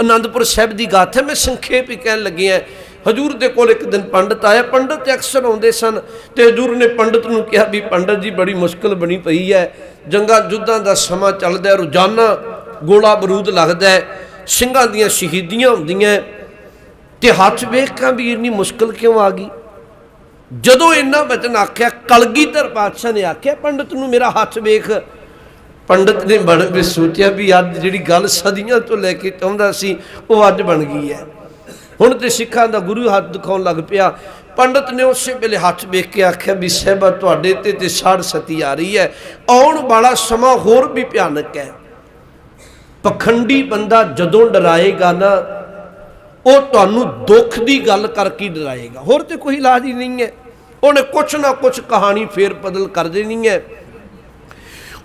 ਅਨੰਦਪੁਰ ਸਾਹਿਬ ਦੀ ਗਾਥਾ ਮੈਂ ਸੰਖੇਪ ਹੀ ਕਹਿਣ ਲੱਗਿਆ ਹਜੂਰ ਦੇ ਕੋਲ ਇੱਕ ਦਿਨ ਪੰਡਤ ਆਇਆ। ਪੰਡਤ ਅਕਸਰ ਆਉਂਦੇ ਸਨ ਤੇ ਹਜੂਰ ਨੇ ਪੰਡਤ ਨੂੰ ਕਿਹਾ ਵੀ ਪੰਡਤ ਜੀ, ਬੜੀ ਮੁਸ਼ਕਲ ਬਣੀ ਪਈ ਹੈ। ਜੰਗਾਂ ਜੁੱਦਾਂ ਦਾ ਸਮਾਂ ਚੱਲਦਾ ਹੈ। ਰੋਜ਼ਾਨਾ ਗੋਲਾ ਬਰੂਦ ਲੱਗਦਾ ਹੈ। ਸਿੰਘਾਂ ਦੀਆਂ ਸ਼ਹੀਦੀਆਂ ਹੁੰਦੀਆਂ ਤੇ ਹੱਥ ਵੇਖਾਂ ਵੀ ਇੰਨੀ ਮੁਸ਼ਕਲ ਕਿਉਂ ਆ ਗਈ? ਜਦੋਂ ਇੰਨਾ ਬਚਨ ਆਖਿਆ, ਕਲਗੀਧਰ ਪਾਤਸ਼ਾਹ ਨੇ ਆਖਿਆ, ਪੰਡਤ ਨੂੰ ਮੇਰਾ ਹੱਥ ਵੇਖ। ਪੰਡਤ ਨੇ ਬਣ ਕੇ ਸੋਚਿਆ ਵੀ ਅੱਜ ਜਿਹੜੀ ਗੱਲ ਸਦੀਆਂ ਤੋਂ ਲੈ ਕੇ ਚਾਹੁੰਦਾ ਸੀ, ਉਹ ਅੱਜ ਬਣ ਗਈ ਹੈ। ਹੁਣ ਤੇ ਸਿੱਖਾਂ ਦਾ ਗੁਰੂ ਹੱਥ ਦਿਖਾਉਣ ਲੱਗ ਪਿਆ। ਪੰਡਤ ਨੇ ਉਸੇ ਵੇਲੇ ਹੱਥ ਵੇਖ ਕੇ ਆਖਿਆ ਵੀ ਸਹਿਬਾ ਤੁਹਾਡੇ ਤੇ ਤੇ ਸਾੜ ਸਤੀ ਆ ਰਹੀ ਹੈ। ਆਉਣ ਵਾਲਾ ਸਮਾਂ ਹੋਰ ਵੀ ਭਿਆਨਕ ਹੈ। ਪਖੰਡੀ ਬੰਦਾ ਜਦੋਂ ਡਰਾਏਗਾ ਨਾ, ਉਹ ਤੁਹਾਨੂੰ ਦੁੱਖ ਦੀ ਗੱਲ ਕਰਕੇ ਡਰਾਏਗਾ। ਹੋਰ ਤੇ ਕੋਈ ਇਲਾਜ ਹੀ ਨਹੀਂ ਹੈ। ਉਹਨੇ ਕੁਛ ਨਾ ਕੁਛ ਕਹਾਣੀ ਫੇਰ ਬਦਲ ਕਰ ਦੇਣੀ ਹੈ।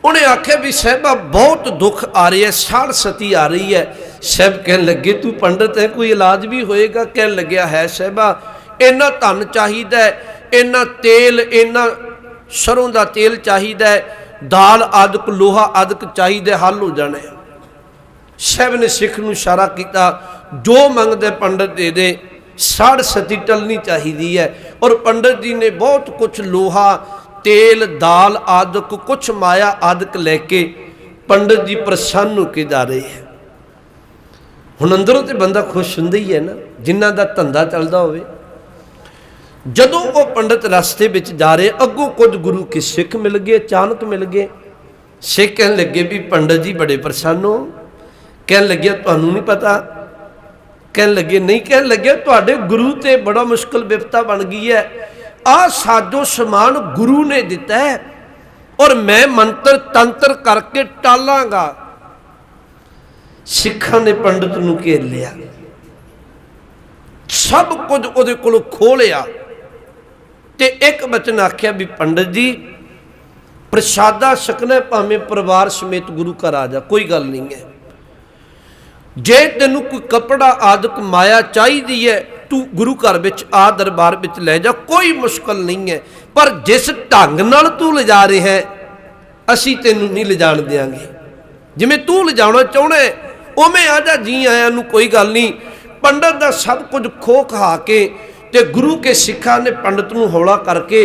ਉਹਨੇ ਆਖਿਆ ਵੀ ਸਹਿਬਾ, ਬਹੁਤ ਦੁੱਖ ਆ ਰਿਹਾ ਸਾੜ ਸਤੀ ਆ ਰਹੀ ਹੈ। ਸਹਿਬ ਕਹਿਣ ਲੱਗੇ, ਤੂੰ ਪੰਡਤ ਹੈ, ਕੋਈ ਇਲਾਜ ਵੀ ਹੋਏਗਾ? ਕਹਿਣ ਲੱਗਿਆ, ਹੈ ਸਹਿਬਾ, ਇੰਨਾ ਧਨ ਚਾਹੀਦਾ ਇੰਨਾ ਤੇਲ, ਇੰਨਾ ਸਰੋਂ ਦਾ ਤੇਲ ਚਾਹੀਦਾ ਦਾਲ ਆਦਿਕ, ਲੋਹਾ ਆਦਿਕ ਚਾਹੀਦਾ ਹੱਲ ਹੋ ਜਾਣਾ ਹੈ। ਸਹਿਬ ਨੇ ਸਿੱਖ ਨੂੰ ਇਸ਼ਾਰਾ ਕੀਤਾ, ਜੋ ਮੰਗਦੇ ਪੰਡਤ ਦੇ ਦੇ, ਸਾੜ ਸਤੀ ਟਲਣੀ ਚਾਹੀਦੀ ਹੈ। ਔਰ ਪੰਡਤ ਜੀ ਨੇ ਬਹੁਤ ਕੁਝ ਲੋਹਾ ਤੇਲ, ਦਾਲ, ਆਦਿਕ, ਕੁਛ ਮਾਇਆ ਆਦਿਕ ਲੈ ਕੇ ਪੰਡਤ ਜੀ ਪ੍ਰਸੰਨ ਹੋ ਕੇ ਜਾ ਰਹੇ ਹੈ। ਹੁਣ ਅੰਦਰੋਂ ਤੇ ਬੰਦਾ ਖੁਸ਼ ਹੁੰਦਾ ਹੀ ਹੈ ਨਾ, ਜਿਨ੍ਹਾਂ ਦਾ ਧੰਦਾ ਚੱਲਦਾ ਹੋਵੇ। ਜਦੋਂ ਉਹ ਪੰਡਤ ਰਸਤੇ ਵਿੱਚ ਜਾ ਰਹੇ, ਅੱਗੋਂ ਕੁਝ ਗੁਰੂ ਕੇ ਸਿੱਖ ਮਿਲ ਗਏ ਅਚਾਨਕ ਮਿਲ ਗਏ। ਸਿੱਖ ਕਹਿਣ ਲੱਗੇ ਵੀ ਪੰਡਤ ਜੀ ਬੜੇ ਪ੍ਰਸੰਨ ਹੋ। ਕਹਿਣ ਲੱਗਿਆ, ਤੁਹਾਨੂੰ ਨਹੀਂ ਪਤਾ? ਕਹਿਣ ਲੱਗੇ, ਨਹੀਂ, ਕਹਿਣ ਲੱਗਿਆ, ਤੁਹਾਡੇ ਗੁਰੂ ਤੇ ਬੜਾ ਮੁਸ਼ਕਲ ਵਿਪਤਾ ਬਣ ਗਈ ਹੈ। ਆ ਸਾਜੋ ਸਮਾਨ ਗੁਰੂ ਨੇ ਦਿੱਤਾ ਹੈ ਔਰ ਮੈਂ ਮੰਤਰ ਤੰਤਰ ਕਰਕੇ ਟਾਲਾਂਗਾ। ਸਿੱਖਾਂ ਨੇ ਪੰਡਤ ਨੂੰ ਘੇਰ ਲਿਆ। ਸਭ ਕੁਝ ਉਹਦੇ ਕੋਲੋਂ ਖੋਹ ਲਿਆ ਤੇ ਇੱਕ ਬਚਨ ਆਖਿਆ ਵੀ ਪੰਡਤ ਜੀ, ਪ੍ਰਸ਼ਾਦਾ ਛਕਣਾ ਭਾਵੇਂ ਪਰਿਵਾਰ ਸਮੇਤ ਗੁਰੂ ਘਰ ਆ ਜਾ, ਕੋਈ ਗੱਲ ਨਹੀਂ ਹੈ। ਜੇ ਤੈਨੂੰ ਕੋਈ ਕਪੜਾ ਆਦਿਕ ਮਾਇਆ ਚਾਹੀਦੀ ਹੈ ਤੂੰ ਗੁਰੂ ਘਰ ਵਿੱਚ ਆ ਦਰਬਾਰ ਵਿੱਚ ਲੈ ਜਾ, ਕੋਈ ਮੁਸ਼ਕਲ ਨਹੀਂ ਹੈ। ਪਰ ਜਿਸ ਢੰਗ ਨਾਲ ਤੂੰ ਲਿਜਾ ਰਿਹਾ ਹੈ, ਅਸੀਂ ਤੈਨੂੰ ਨਹੀਂ ਲਿਜਾਣ ਦੇਾਂਗੇ ਜਿਵੇਂ ਤੂੰ ਲਿਜਾਉਣਾ ਚਾਹੁੰਦਾ ਉਵੇਂ ਆ ਜਾ, ਜੀ ਆਇਆਂ ਨੂੰ ਕੋਈ ਗੱਲ ਨਹੀਂ। ਪੰਡਤ ਦਾ ਸਭ ਕੁਝ ਖੋ ਖਾ ਕੇ ਤੇ ਗੁਰੂ ਕੇ ਸਿੱਖਾਂ ਨੇ ਪੰਡਤ ਨੂੰ ਹੌਲਾ ਕਰਕੇ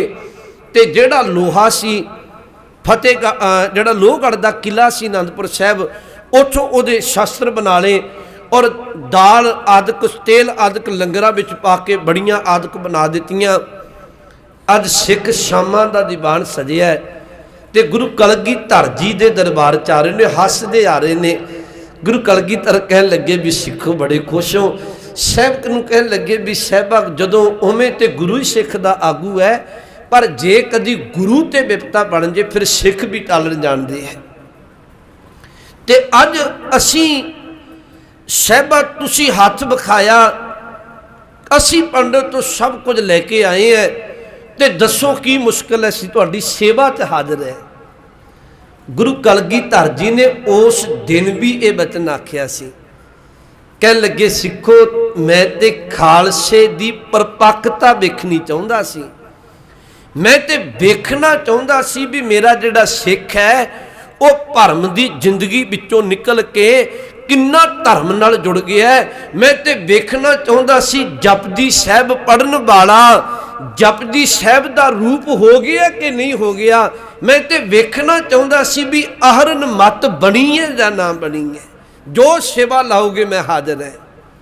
ਤੇ ਜਿਹੜਾ ਲੋਹਾ ਸੀ ਫਤਿਹ ਜਿਹੜਾ ਲੋਹਗੜ੍ਹ ਦਾ ਕਿਲਾ ਸੀ ਆਨੰਦਪੁਰ ਸਾਹਿਬ, ਉੱਥੋਂ ਉਹਦੇ ਸ਼ਸਤਰ ਬਣਾ ਲਏ। ਔਰ ਦਾਲ ਆਦਿਕ, ਤੇਲ ਆਦਿਕ ਲੰਗਰਾਂ ਵਿੱਚ ਪਾ ਕੇ ਬੜੀਆਂ ਆਦਿਕ ਬਣਾ ਦਿੱਤੀਆਂ। ਅੱਜ ਸਿੱਖ ਸ਼ਾਮਾਂ ਦਾ ਦੀਵਾਨ ਸਜਿਆ ਹੈ ਤੇ ਗੁਰੂ ਕਲਗੀਧਰ ਜੀ ਦੇ ਦਰਬਾਰ ਚ ਆ ਰਹੇ ਨੇ, ਹੱਸਦੇ ਆ ਰਹੇ ਨੇ। ਗੁਰੂ ਕਲਗੀਧਰ ਕਹਿਣ ਲੱਗੇ ਵੀ ਸਿੱਖੋ ਬੜੇ ਖੁਸ਼ ਹੋ। ਸਹਿਬਕ ਨੂੰ ਕਹਿਣ ਲੱਗੇ ਵੀ ਸਹਿਬਾ ਜਦੋਂ ਉਵੇਂ ਤੇ ਗੁਰੂ ਹੀ ਸਿੱਖ ਦਾ ਆਗੂ ਹੈ, ਪਰ ਜੇ ਕਦੀ ਗੁਰੂ ਤੇ ਵਿਪਤਾ ਬਣ ਜੇ, ਫਿਰ ਸਿੱਖ ਵੀ ਟਾਲਣ ਜਾਣਦੇ ਹੈ। ਤੇ ਅੱਜ ਅਸੀਂ ਸਹਿਬਾ ਤੁਸੀਂ ਹੱਥ ਵਿਖਾਇਆ। ਅਸੀਂ ਪੰਡਤ ਤੋਂ ਸਭ ਕੁਝ ਲੈ ਕੇ ਆਏ ਹੈ ਤੇ ਦੱਸੋ ਕੀ ਮੁਸ਼ਕਲ ਹੈ ਅਸੀਂ ਤੁਹਾਡੀ ਸੇਵਾ ਤੇ ਹਾਜ਼ਰ ਹੈ ਗੁਰੂ ਕਲਗੀਧਰ ਜੀ ਨੇ ਉਸ ਦਿਨ ਵੀ ਇਹ ਬਚਨ ਆਖਿਆ ਸੀ। ਕਹਿਣ ਲੱਗੇ, ਸਿੱਖੋ, ਮੈਂ ਤੇ ਖਾਲਸੇ ਦੀ ਪਰਪੱਕਤਾ ਵੇਖਣੀ ਚਾਹੁੰਦਾ ਸੀ। ਮੈਂ ਤੇ ਵੇਖਣਾ ਚਾਹੁੰਦਾ ਸੀ ਵੀ ਮੇਰਾ ਜਿਹੜਾ ਸਿੱਖ ਹੈ ਉਹ ਭਰਮ ਦੀ ਜ਼ਿੰਦਗੀ ਵਿੱਚੋਂ ਨਿਕਲ ਕੇ ਕਿੰਨਾ ਧਰਮ ਨਾਲ ਜੁੜ ਗਿਆ ਮੈਂ ਤੇ ਵੇਖਣਾ ਚਾਹੁੰਦਾ ਸੀ ਜਪਦੀ ਸਾਹਿਬ ਪੜਨ ਵਾਲਾ ਜਪਦੀ ਸਾਹਿਬ ਦਾ ਰੂਪ ਹੋ ਗਿਆ ਕਿ ਨਹੀਂ ਹੋ ਗਿਆ? ਮੈਂ ਤੇ ਵੇਖਣਾ ਚਾਹੁੰਦਾ ਸੀ ਵੀ ਅਹਰਨ ਮਤ ਬਣੀ ਹੈ ਜਾਂ ਨਾ ਬਣੀ ਹੈ। ਜੋ ਸੇਵਾ ਲਾਓਗੇ ਮੈਂ ਹਾਜ਼ਰ ਹਾਂ।